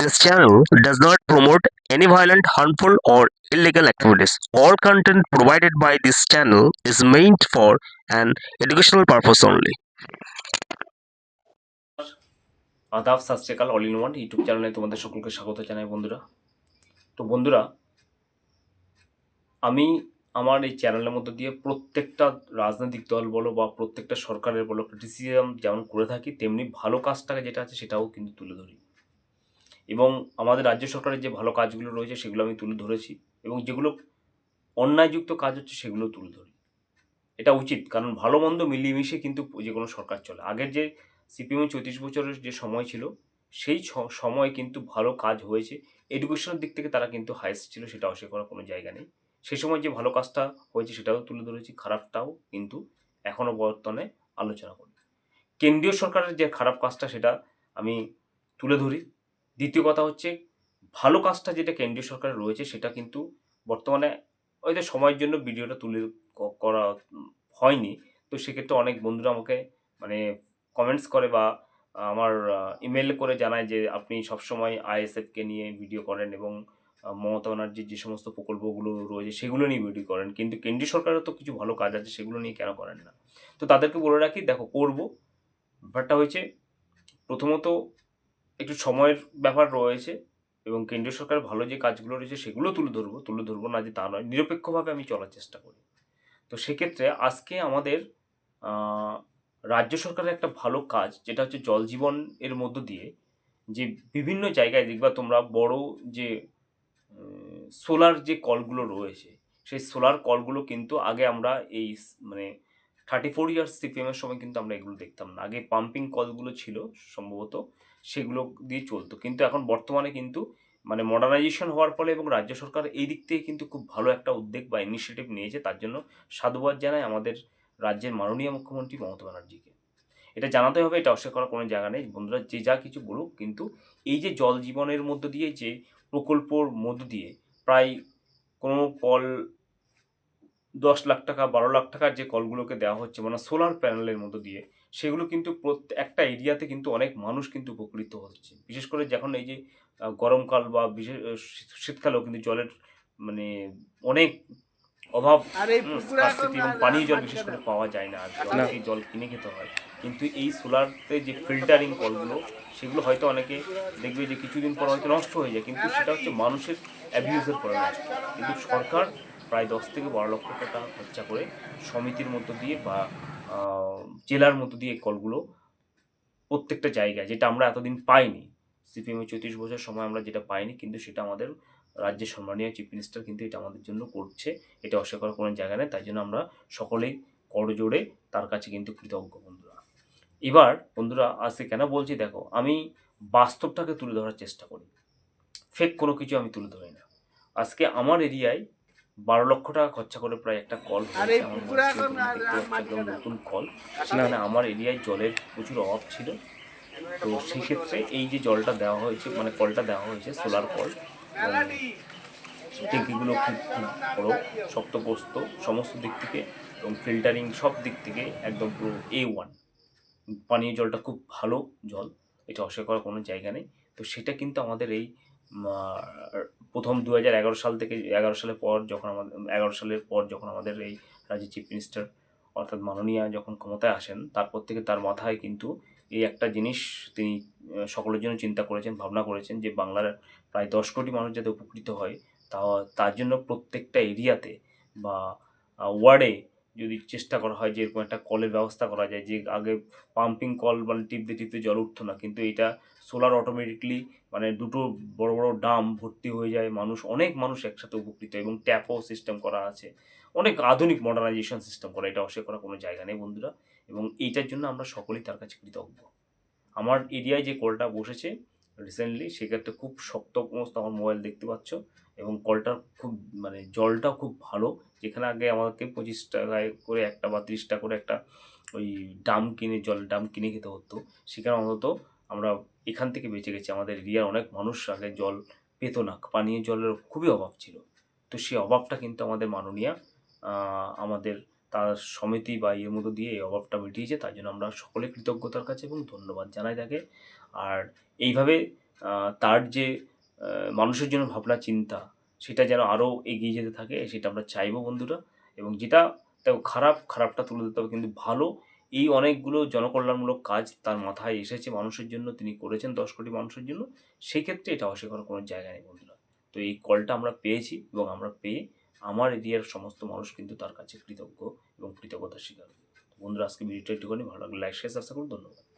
This channel does not promote any violent, harmful, or illegal activities. All content provided by this channel is meant for an educational purpose only. আদাব সাস্টেকাল all in one YouTube চ্যানেলে তোমাদের সকলকে স্বাগত জানাই বন্ধুরা তো বন্ধুরা আমি আমার এই চ্যানেলের মধ্যে দিয়ে প্রত্যেকটা রাজনৈতিক দল বলো বা প্রত্যেকটা সরকারের বলো ক্রিটিসিজম যেমন করে থাকি তেমনি ভালো কাজটাকে যেটা আছে সেটাও কিন্তু তুলে ধরি এবং আমাদের রাজ্য সরকারের যে ভালো কাজগুলো রয়েছে সেগুলো আমি তুলে ধরেছি এবং যেগুলো অন্যায়যুক্ত কাজ হচ্ছে সেগুলো তুলে ধরি। এটা উচিত, কারণ ভালো মন্দ মিলিয়ে কিন্তু যে কোনো সরকার চলে। আগের যে সিপিএম চৌত্রিশ বছরের যে সময় ছিল, সেই সময় কিন্তু ভালো কাজ হয়েছে। এডুকেশনের দিক থেকে তারা কিন্তু হায়েস্ট ছিল সেটা অস্বীকার করার কোনো জায়গা নেই। সেই সময় যে ভালো কাজটা হয়েছে সেটাও তুলে ধরেছি, খারাপটাও কিন্তু এখনও বর্তমানে আলোচনা করি। কেন্দ্রীয় সরকারের যে খারাপ কাজটা, সেটা আমি তুলে ধরি। দ্বিতীয় কথা হচ্ছে, ভালো কাজটা যেটা কেন্দ্রীয় সরকারের রয়েছে সেটা কিন্তু বর্তমানে হয়তো সময়ের জন্য ভিডিওটা তুলে করা হয়নি। তো সেক্ষেত্রে অনেক বন্ধুরা আমাকে মানে কমেন্টস করে বা আমার ইমেল করে জানায় যে আপনি সবসময় আইএসএফকে নিয়ে ভিডিও করেন এবং মমতা ব্যানার্জির যে সমস্ত প্রকল্পগুলো রয়েছে সেগুলো নিয়ে ভিডিও করেন। কিন্তু কেন্দ্রীয় সরকারের তো কিছু ভালো কাজ আছে সেগুলো নিয়ে কেন করেন না? তো তাদেরকে বলে রাখি, দেখো করব। ব্যাপারটা হয়েছে, প্রথমত একটু সময়ের ব্যাপার রয়েছে এবং কেন্দ্রীয় সরকারের ভালো যে কাজগুলো রয়েছে সেগুলো তুলে ধরবো তুলে ধরবো না যে তা নয়, নিরপেক্ষভাবে আমি চলার চেষ্টা করি। তো সেক্ষেত্রে আজকে আমাদের রাজ্য সরকারের একটা ভালো কাজ যেটা হচ্ছে জল জীবন এর মধ্য দিয়ে যে বিভিন্ন জায়গায় দেখবা তোমরা বড় যে সোলার যে কলগুলো রয়েছে, সেই সোলার কলগুলো কিন্তু আগে আমরা এই মানে থার্টি ফোর ইয়ার্স সিপিএমের সময় কিন্তু আমরা এগুলো দেখতাম না। আগে পাম্পিং কলগুলো ছিল সম্ভবত। সেগুলো দিয়ে চলতো। কিন্তু এখন বর্তমানে কিন্তু মানে মডার্নাইজেশন হওয়ার ফলে এবং রাজ্য সরকার এই দিক থেকে কিন্তু খুব ভালো একটা উদ্যোগ বা ইনিশিয়েটিভ নিয়েছে। তার জন্য সাধুবাদ জানায় আমাদের রাজ্যের মাননীয় মুখ্যমন্ত্রী মমতা ব্যানার্জিকে। এটা জানাতে হবে, এটা অস্বীকার করার কোনো জায়গা নেই। বন্ধুরা, যে যা কিছু বলুক, কিন্তু এই যে জল জীবনের মধ্য দিয়ে যে প্রকল্পর মধ্য দিয়ে প্রায় কোনো কল দশ লাখ টাকা বারো লাখ টাকার যে কলগুলোকে দেওয়া হচ্ছে মানে সোলার প্যানেলের মধ্য দিয়ে সেগুলো কিন্তু প্রত্যেক একটা এরিয়াতে কিন্তু অনেক মানুষ কিন্তু উপকৃত হচ্ছে। বিশেষ করে যখন এই যে গরমকাল বা বিশেষ শীতকালেও কিন্তু জলের মানে অনেক অভাব স্কারসিটি এবং পানীয় জল বিশেষ করে পাওয়া যায় না আর অনেকে জল কিনে খেতে হয়। কিন্তু এই সোলারতে যে ফিল্টারিং কলগুলো সেগুলো হয়তো অনেকে দেখবে যে কিছুদিন পর হয়তো নষ্ট হয়ে যায় কিন্তু সেটা হচ্ছে মানুষের অ্যাবিউজের পরে কিন্তু সরকার প্রায় দশ থেকে বারো লক্ষ টাকা খরচা করে সমিতির মধ্য দিয়ে বা জেলার মধ্য দিয়ে কলগুলো প্রত্যেকটা জায়গায়, যেটা আমরা এতদিন পাইনি। সিপিএমের চৌত্রিশ বছর সময় আমরা যেটা পাইনি, কিন্তু সেটা আমাদের রাজ্যের সম্মানীয় চিফ মিনিস্টার কিন্তু এটা আমাদের জন্য করছে। এটা অস্বীকার কোনো জায়গা নেই, তাই জন্য আমরা সকলেই করজোড়ে তার কাছে কিন্তু কৃতজ্ঞ, বন্ধুরা। এবার, বন্ধুরা আজকে কেন বলছি, দেখো, আমি বাস্তবটাকে তুলে ধরার চেষ্টা করি। ফেক কোনো কিছু আমি তুলে ধরি না। আজকে আমার এরিয়ায় বারো লক্ষ টাকা খরচা করে প্রায় একটা কল নতুন কল সেখানে আমার এরিয়ায় জলের প্রচুর অভাব ছিল। তো সেই ক্ষেত্রে এই যে জলটা দেওয়া হয়েছে মানে কলটা দেওয়া হয়েছে সোলার কল ট্যাঙ্কিগুলো খুব খুব বড় শক্তপোস্ত সমস্ত দিক থেকে এবং ফিল্টারিং সব দিক থেকে একদম পুরো এ ওয়ান পানীয় জলটা খুব ভালো জল এটা অস্বীকার করার কোনো জায়গা নেই। তো সেটা কিন্তু আমাদের এই প্রথম দু হাজার এগারো সাল থেকে এগারো সালের পর যখন আমাদের, এগারো সালের পর যখন আমাদের এই রাজ্যের চিফ মিনিস্টার অর্থাৎ মাননীয়া যখন ক্ষমতায় আসেন, তারপর থেকে তার মাথায় কিন্তু এই একটা জিনিস তিনি সকলের জন্য চিন্তা করেছেন, ভাবনা করেছেন যে বাংলার প্রায় দশ কোটি মানুষ যাতে উপকৃত হয়, তা, তার জন্য প্রত্যেকটা এরিয়াতে বা ওয়ার্ডে যদি চেষ্টা করা হয় যে এরকম একটা কলের ব্যবস্থা করা যায় যে আগে পাম্পিং কল মানে টিপতে টিপতে জল উঠতো না, কিন্তু এটা সোলার অটোমেটিকলি মানে দুটো বড় বড় ডাম ভর্তি হয়ে যায়। মানুষ, অনেক মানুষ একসাথে উপকৃত এবং ট্যাপও সিস্টেম করা আছে। অনেক আধুনিক মডার্নাইজেশন সিস্টেম করা, এটা অস্বীকার করার কোনো জায়গা নেই বন্ধুরা। এবং এইটার জন্য আমরা সকলেই তার কাছে কৃতজ্ঞ। আমার এরিয়ায় যে কলটা বসেছে রিসেন্টলি সেক্ষেত্রে খুব শক্ত মস্ত আমার মোবাইল দেখতে পাচ্ছ। এবং কলটা খুব মানে জলটাও খুব ভালো। যেখানে আগে আমাদেরকে পঁচিশ টাকায় করে একটা বা তিরিশ টাকা করে একটা ওই ডাম কিনে জল ডাম কিনে খেতে হতো। সেখানে অন্তত আমরা এখান থেকে বেঁচে গেছি। আমাদের এরিয়ার অনেক মানুষ আগে জল পেত না। পানীয় জলের খুবই অভাব ছিল। তো সেই অভাবটা কিন্তু আমাদের মাননীয় আমাদের তার সমিতি বা ইয়ের মতো দিয়ে এই অভাবটা মিটিয়েছে, তার জন্য আমরা সকলে কৃতজ্ঞতার কাছে এবং ধন্যবাদ জানাই তাকে। আর এইভাবে তার যে মানুষের জন্য ভাবনা, চিন্তা, সেটা যেন আরও এগিয়ে যেতে থাকে, সেটা আমরা চাইব বন্ধুরা। এবং যেটা দেখো খারাপ, খারাপটা তুলে দিতে হবে, কিন্তু ভালো, এই অনেকগুলো জনকল্যাণমূলক কাজ তার মাথায় এসেছে মানুষের জন্য, তিনি করেছেন দশ কোটি মানুষের জন্য। সেক্ষেত্রে এটা অস্বীকার কোনো জায়গা নেই বন্ধুরা। তো এই কলটা আমরা পেয়েছি এবং আমরা পেয়ে আমার এরিয়ার সমস্ত মানুষ কিন্তু তার কাছে কৃতজ্ঞ এবং কৃতজ্ঞতা স্বীকার বন্ধুরা, আজকে ভিডিওটা একটুখানি ভালো লাগলে। লাইক শেয়ার সাবস্ক্রাইব করুন। ধন্যবাদ।